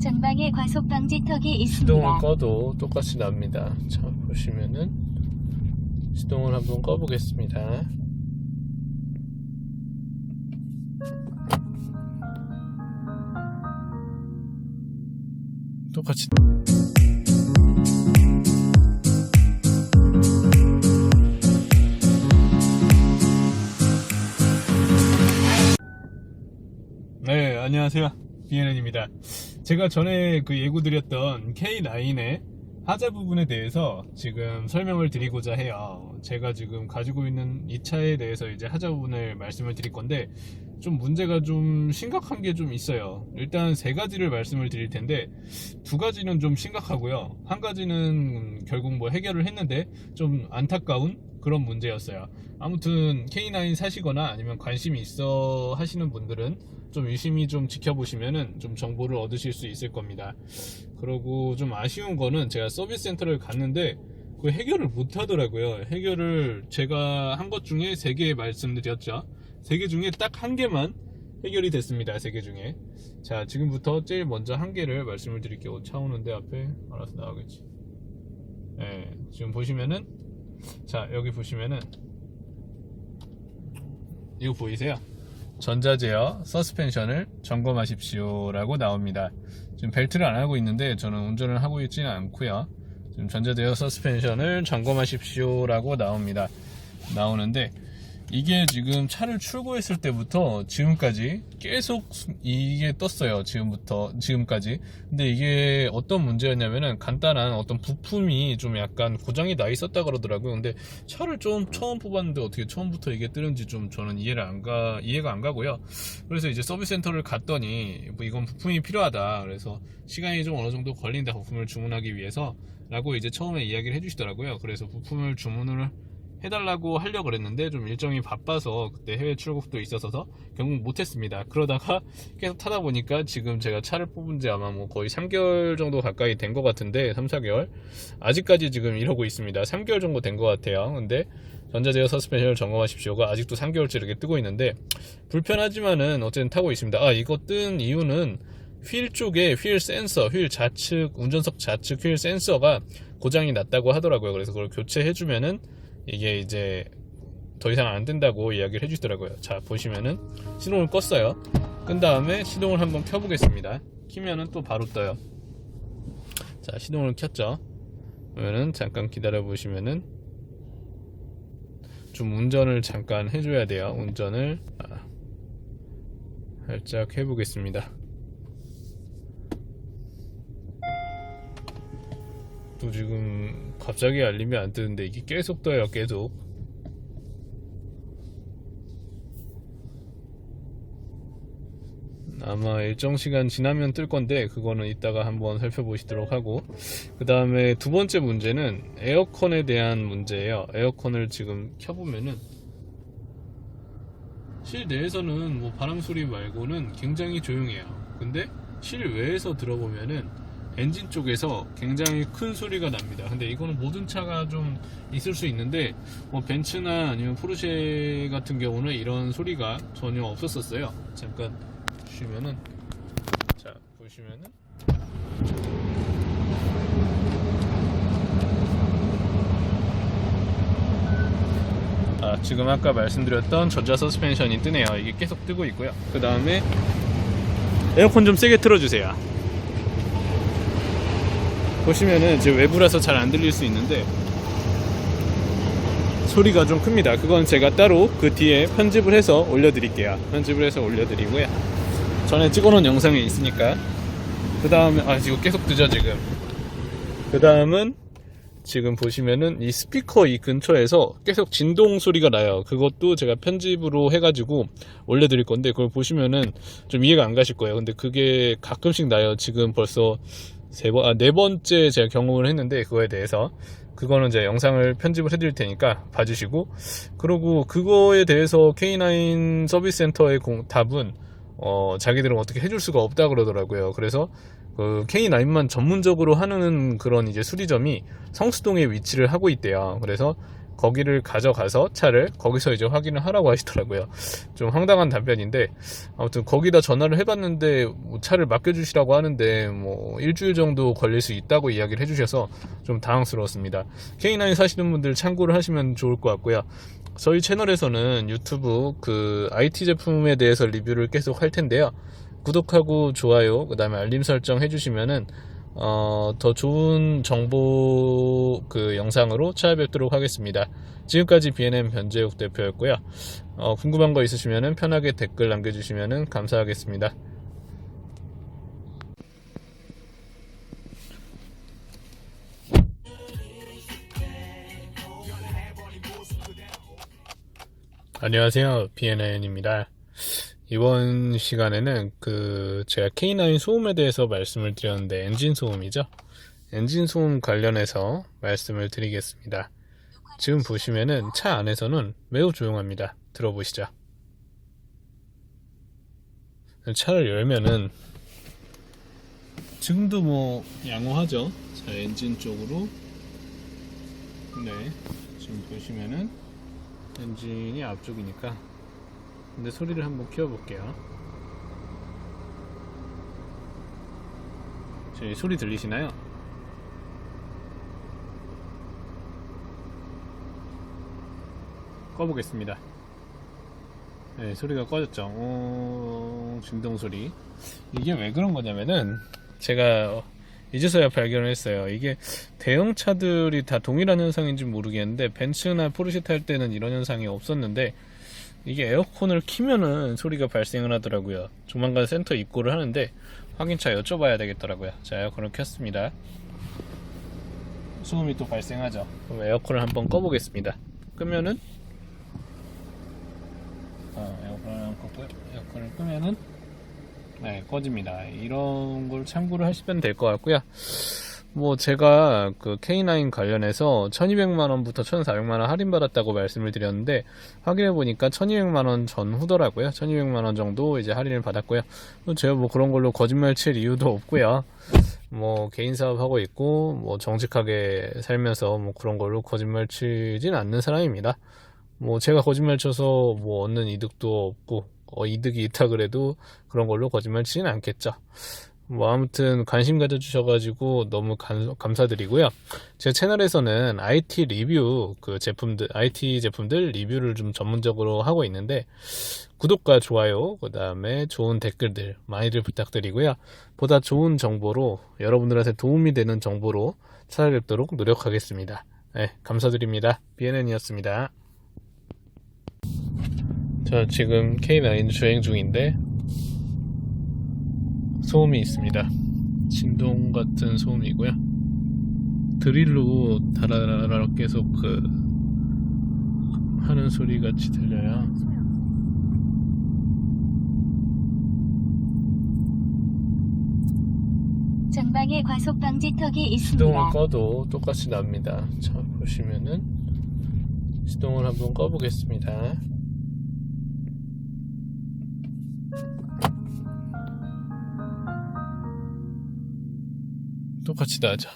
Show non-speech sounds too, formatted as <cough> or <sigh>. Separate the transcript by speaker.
Speaker 1: 전방에 과속 방지턱이
Speaker 2: 시동을
Speaker 1: 있습니다.
Speaker 2: 꺼도 똑같이 납니다. 자, 보시면은 시동을 한번 꺼 보겠습니다. 똑같이 네, 안녕하세요. 비엔엔입니다. 제가 전에 그 예고드렸던 K9의 하자 부분에 대해서 지금 설명을 드리고자 해요. 제가 지금 가지고 있는 이 차에 대해서 이제 하자 부분을 말씀을 드릴 건데 좀 문제가 좀 심각한 게 좀 있어요. 일단 세 가지를 말씀을 드릴 텐데 두 가지는 좀 심각하고요. 한 가지는 결국 뭐 해결을 했는데 좀 안타까운 그런 문제였어요. 아무튼 K9 사시거나 아니면 관심이 있어 하시는 분들은 좀 유심히 좀 지켜보시면은 좀 정보를 얻으실 수 있을 겁니다. 그리고 좀 아쉬운 거는 제가 서비스 센터를 갔는데 그 해결을 못 하더라고요. 해결을 제가 한 것 중에 세 개 말씀드렸죠. 세 개 중에 딱 한 개만 해결이 됐습니다. 세 개 중에. 자, 지금부터 제일 먼저 한 개를 말씀을 드릴게요. 차 오는데 앞에 알아서 나오겠지. 예, 지금 보시면은 자, 여기 보시면은 이거 보이세요? 전자제어 서스펜션을 점검하십시오 라고 나옵니다. 지금 벨트를 안 하고 있는데 저는 운전을 하고 있지는 않고요. 지금 전자제어 서스펜션을 점검하십시오 라고 나옵니다. 나오는데 이게 지금 차를 출고했을 때부터 지금까지 계속 수- 이게 떴어요. 지금부터 지금까지. 근데 이게 어떤 문제였냐면은 간단한 어떤 부품이 좀 약간 고장이 나 있었다 그러더라고요. 근데 차를 좀 처음 뽑았는데 어떻게 처음부터 이게 뜨는지 좀 저는 이해를 안 가, 이해가 안 가고요. 그래서 이제 서비스 센터를 갔더니 뭐 이건 부품이 필요하다. 그래서 시간이 좀 어느 정도 걸린다. 부품을 주문하기 위해서 라고 이제 처음에 이야기를 해주시더라고요. 그래서 부품을 주문을 해달라고 하려고 그랬는데 좀 일정이 바빠서 그때 해외 출국도 있어서 결국 못했습니다. 그러다가 <laughs> 계속 타다 보니까 지금 제가 차를 뽑은 지 아마 뭐 거의 3개월 정도 가까이 된 것 같은데 3, 4개월 아직까지 지금 이러고 있습니다. 3개월 정도 된 것 같아요. 근데 전자제어 서스펜션을 점검하십시오가 아직도 3개월째 이렇게 뜨고 있는데 불편하지만은 어쨌든 타고 있습니다. 아 이거 뜬 이유는 휠 쪽에 휠 센서, 휠 좌측 운전석 좌측 휠 센서가 고장이 났다고 하더라고요. 그래서 그걸 교체해주면은 이게 이제 더 이상 안 된다고 이야기를 해주시더라고요. 자 보시면은 시동을 껐어요. 끈 다음에 시동을 한번 켜보겠습니다. 키면은 또 바로 떠요. 자 시동을 켰죠. 그러면은 잠깐 기다려 보시면은 좀 운전을 잠깐 해줘야 돼요. 운전을 아, 살짝 해보겠습니다. 또 지금 갑자기 알림이 안 뜨는데 이게 계속 떠요 계속. 아마 일정 시간 지나면 뜰 건데 그거는 이따가 한번 살펴보시도록 하고. 그 다음에 두 번째 문제는 에어컨에 대한 문제예요. 에어컨을 지금 켜보면은 실내에서는 뭐 바람 소리 말고는 굉장히 조용해요. 근데 실외에서 들어보면은 엔진 쪽에서 굉장히 큰 소리가 납니다. 근데 이거는 모든 차가 좀 있을 수 있는데 뭐 벤츠나 아니면 포르쉐 같은 경우는 이런 소리가 전혀 없었었어요. 잠깐 보시면은 자 보시면은 아, 지금 아까 말씀드렸던 전자 서스펜션이 뜨네요. 이게 계속 뜨고 있고요. 그 다음에 에어컨 좀 세게 틀어주세요. 보시면은 지금 외부라서 잘 안 들릴 수 있는데 소리가 좀 큽니다. 그건 제가 따로 그 뒤에 편집을 해서 올려드릴게요. 편집을 해서 올려드리고요. 전에 찍어놓은 영상이 있으니까 그 다음에 아 이거 계속 뜨죠 지금. 그 다음은 지금 보시면은 이 스피커 이 근처에서 계속 진동 소리가 나요. 그것도 제가 편집으로 해가지고 올려드릴 건데 그걸 보시면은 좀 이해가 안 가실 거예요. 근데 그게 가끔씩 나요. 지금 벌써 세 번, 아, 네 번째 제가 경험을 했는데 그거에 대해서 그거는 제가 영상을 편집을 해드릴 테니까 봐주시고 그리고 그거에 대해서 K9 서비스 센터의 공- 답은 어, 자기들은 어떻게 해줄 수가 없다 그러더라고요. 그래서 그 K9만 전문적으로 하는 그런 이제 수리점이 성수동에 위치를 하고 있대요. 그래서 거기를 가져가서 차를 거기서 이제 확인을 하라고 하시더라고요. 좀 황당한 답변인데 아무튼 거기다 전화를 해봤는데 뭐 차를 맡겨주시라고 하는데 뭐 일주일 정도 걸릴 수 있다고 이야기를 해주셔서 좀 당황스러웠습니다. K9 사시는 분들 참고를 하시면 좋을 것 같고요. 저희 채널에서는 유튜브 그 IT 제품에 대해서 리뷰를 계속 할 텐데요. 구독하고 좋아요, 그 다음에 알림 설정 해주시면은 어, 더 좋은 정보 그 영상으로 찾아뵙도록 하겠습니다. 지금까지 BNM 변재욱 대표였고요. 어, 궁금한 거 있으시면 편하게 댓글 남겨주시면 감사하겠습니다. 안녕하세요. BNN입니다. 이번 시간에는 그 제가 K9 소음에 대해서 말씀을 드렸는데 엔진 소음이죠. 엔진 소음 관련해서 말씀을 드리겠습니다. 지금 보시면은 차 안에서는 매우 조용합니다. 들어보시죠. 차를 열면은 지금도 뭐 양호하죠. 자 엔진 쪽으로 네 지금 보시면은 엔진이 앞쪽이니까 근데 소리를 한번 키워볼게요. 저희 소리 들리시나요? 꺼보겠습니다. 네, 소리가 꺼졌죠. 오, 진동 소리. 이게 왜 그런 거냐면은 제가 이제서야 발견을 했어요. 이게 대형 차들이 다 동일한 현상인지 모르겠는데 벤츠나 포르쉐 탈 때는 이런 현상이 없었는데 이게 에어컨을 키면은 소리가 발생을 하더라고요. 조만간 센터 입고를 하는데 확인차 여쭤봐야 되겠더라고요. 자, 에어컨을 켰습니다. 소음이 또 발생하죠. 그럼 에어컨을 한번 꺼보겠습니다. 끄면은 어, 에어컨을 껐고요. 에어컨을 끄면은 네, 꺼집니다. 이런 걸 참고를 하시면 될 것 같고요. 뭐 제가 그 K9 관련해서 1200만 원부터 1400만 원 할인 받았다고 말씀을 드렸는데 확인해 보니까 1200만 원 전후더라고요. 1200만 원 정도 이제 할인을 받았고요. 제가 뭐 그런 걸로 거짓말 칠 이유도 없고요. 뭐 개인 사업 하고 있고 뭐 정직하게 살면서 뭐 그런 걸로 거짓말 치진 않는 사람입니다. 뭐 제가 거짓말 쳐서 뭐 얻는 이득도 없고 어, 이득이 있다 그래도 그런 걸로 거짓말 치진 않겠죠 뭐 아무튼 관심 가져주셔가지고 너무 감, 감사드리고요. 제 채널에서는 IT 리뷰 그 제품들 IT 제품들 리뷰를 좀 전문적으로 하고 있는데 구독과 좋아요 그 다음에 좋은 댓글들 많이들 부탁드리고요. 보다 좋은 정보로 여러분들한테 도움이 되는 정보로 찾아뵙도록 노력하겠습니다. 네, 감사드립니다. BNN이었습니다. 저 지금 K9 주행 중인데 소음이 있습니다. 진동 같은 소음이고요. 드릴로 다라라라 계속 그 하는 소리 같이 들려요.
Speaker 1: 전방에 과속 방지턱이
Speaker 2: 시동을
Speaker 1: 있습니다.
Speaker 2: 꺼도 똑같이 납니다. 자 보시면은 시동을 한번 꺼보겠습니다. 똑같이 나죠.